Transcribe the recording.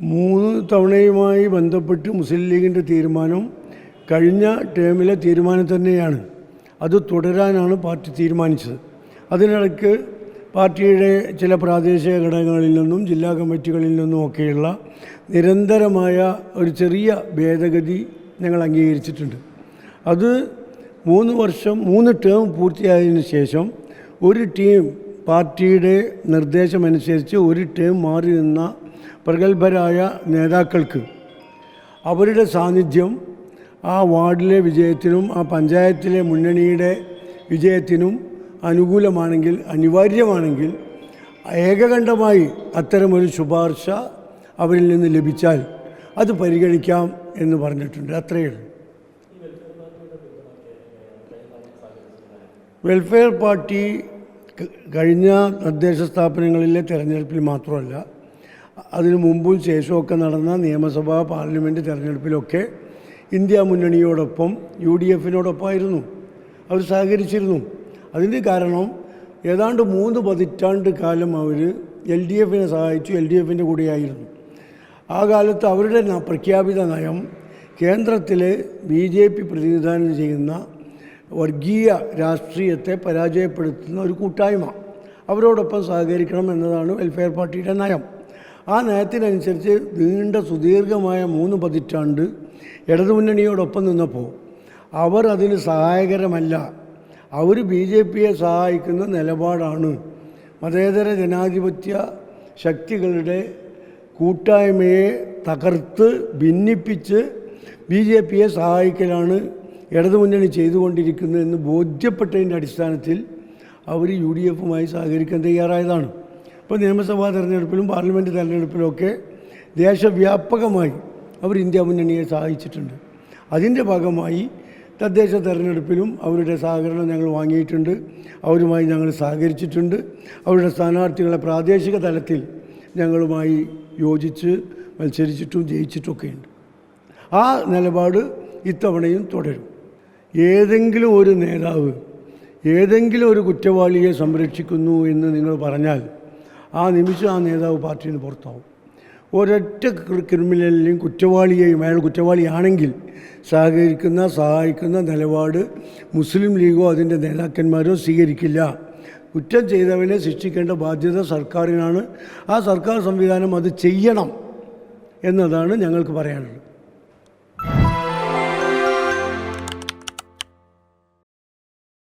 മൂന്ന് തവണയുമായി ബന്ധപ്പെട്ട് മുസ്ലിം ലീഗിന്റെ തീരുമാനം കഴിഞ്ഞ ടേമിലെ തീരുമാനം തന്നെയാണ്. അത് തുടരാനാണ് പാർട്ടി തീരുമാനിച്ചത്. അതിനിടയ്ക്ക് പാർട്ടിയുടെ ചില പ്രാദേശിക ഘടകങ്ങളിൽ നിന്നും ജില്ലാ കമ്മിറ്റികളിൽ നിന്നും നിന്നുമൊക്കെയുള്ള നിരന്തരമായ ഒരു ചെറിയ ഭേദഗതി ഞങ്ങൾ അംഗീകരിച്ചിട്ടുണ്ട്. അത് മൂന്ന് വർഷം മൂന്ന് ടേം പൂർത്തിയായതിനു ശേഷം ഒരു ടീം പാർട്ടിയുടെ നിർദ്ദേശമനുസരിച്ച് ഒരു ടേം മാറി നിന്ന പ്രഗത്ഭരായ നേതാക്കൾക്ക് അവരുടെ സാന്നിധ്യം ആ വാർഡിലെ വിജയത്തിനും ആ പഞ്ചായത്തിലെ മുന്നണിയുടെ വിജയത്തിനും അനുകൂലമാണെങ്കിൽ അനിവാര്യമാണെങ്കിൽ ഏകകണ്ഠമായി അത്തരമൊരു ശുപാർശ അവരിൽ നിന്ന് ലഭിച്ചാൽ അത് പരിഗണിക്കാം എന്ന് പറഞ്ഞിട്ടുണ്ട്. അത്രയേ ഉള്ളൂ. വെൽഫെയർ പാർട്ടി കഴിഞ്ഞ തദ്ദേശ സ്ഥാപനങ്ങളിലെ തെരഞ്ഞെടുപ്പിൽ മാത്രമല്ല അതിനു മുമ്പും ശേഷമൊക്കെ നടന്ന നിയമസഭാ പാർലമെന്റ് തെരഞ്ഞെടുപ്പിലൊക്കെ ഇന്ത്യ മുന്നണിയോടൊപ്പം യു ഡി എഫിനോടൊപ്പമായിരുന്നു അവർ സഹകരിച്ചിരുന്നു. അതിന്റെ കാരണം ഏതാണ്ട് മൂന്ന് പതിറ്റാണ്ട് കാലം അവർ എൽ ഡി എഫിനെ സഹായിച്ചു എൽ ഡി എഫിന്റെ കൂടെയായിരുന്നു. ആ കാലത്ത് അവരുടെ പ്രഖ്യാപിത നയം കേന്ദ്രത്തിലെ ബി ജെ പി പ്രതിനിധാനം ചെയ്യുന്ന വർഗീയ രാഷ്ട്രീയത്തെ പരാജയപ്പെടുത്തുന്ന ഒരു കൂട്ടായ്മ. അവരോടൊപ്പം സഹകരിക്കണം എന്നതാണ് വെൽഫെയർ പാർട്ടിയുടെ നയം. ആ നയത്തിനനുസരിച്ച് നീണ്ട സുദീർഘമായ മൂന്ന് പതിറ്റാണ്ട് ഇടതുമുന്നണിയോടൊപ്പം നിന്നപ്പോൾ അവർ അതിന് സഹായകരമല്ല. അവർ ബി ജെ പിയെ സഹായിക്കുന്ന നിലപാടാണ്. മതേതര ജനാധിപത്യ ശക്തികളുടെ കൂട്ടായ്മയെ തകർത്ത് ഭിന്നിപ്പിച്ച് ബി ജെ പിയെ സഹായിക്കലാണ് ഇടതുമുന്നണി ചെയ്തുകൊണ്ടിരിക്കുന്നത് എന്ന് ബോധ്യപ്പെട്ടതിന്റെ അടിസ്ഥാനത്തിൽ അവർ യു ഡി എഫുമായി സഹകരിക്കാൻ തയ്യാറായതാണ്. ഇപ്പോൾ നിയമസഭാ തെരഞ്ഞെടുപ്പിലും പാർലമെന്റ് തെരഞ്ഞെടുപ്പിലുമൊക്കെ ദേശവ്യാപകമായി അവർ ഇന്ത്യ മുന്നണിയെ സഹായിച്ചിട്ടുണ്ട്. അതിന്റെ ഭാഗമായി തദ്ദേശ തെരഞ്ഞെടുപ്പിലും അവരുടെ സഹകരണം ഞങ്ങൾ വാങ്ങിയിട്ടുണ്ട്. അവരുമായി ഞങ്ങൾ സഹകരിച്ചിട്ടുണ്ട്. അവരുടെ സ്ഥാനാർത്ഥികളെ പ്രാദേശിക തലത്തിൽ ഞങ്ങളുമായി യോജിച്ച് മത്സരിച്ചിട്ടും ജയിച്ചിട്ടൊക്കെയുണ്ട്. ആ നിലപാട് ഇത്തവണയും തുടരും. ഏതെങ്കിലും ഒരു നേതാവ് ഏതെങ്കിലും ഒരു കുറ്റവാളിയെ സംരക്ഷിക്കുന്നു എന്ന് നിങ്ങൾ പറഞ്ഞാൽ ആ നിമിഷം ആ നേതാവ് പാർട്ടിയിൽ നിന്ന് പുറത്താവും. ഒരൊറ്റ ക്രിമിനലിനെയും കുറ്റവാളിയെയും അയാൾ കുറ്റവാളിയാണെങ്കിൽ സഹകരിക്കുന്ന സഹായിക്കുന്ന നിലപാട് മുസ്ലിം ലീഗോ അതിന്റെ നേതാക്കന്മാരോ സ്വീകരിക്കില്ല. കുറ്റം ചെയ്തവനെ ശിക്ഷിക്കേണ്ട ബാധ്യത സർക്കാരിനാണ്. ആ സർക്കാർ സംവിധാനം അത് ചെയ്യണം എന്നതാണ് ഞങ്ങൾക്ക് പറയാനുള്ളത്.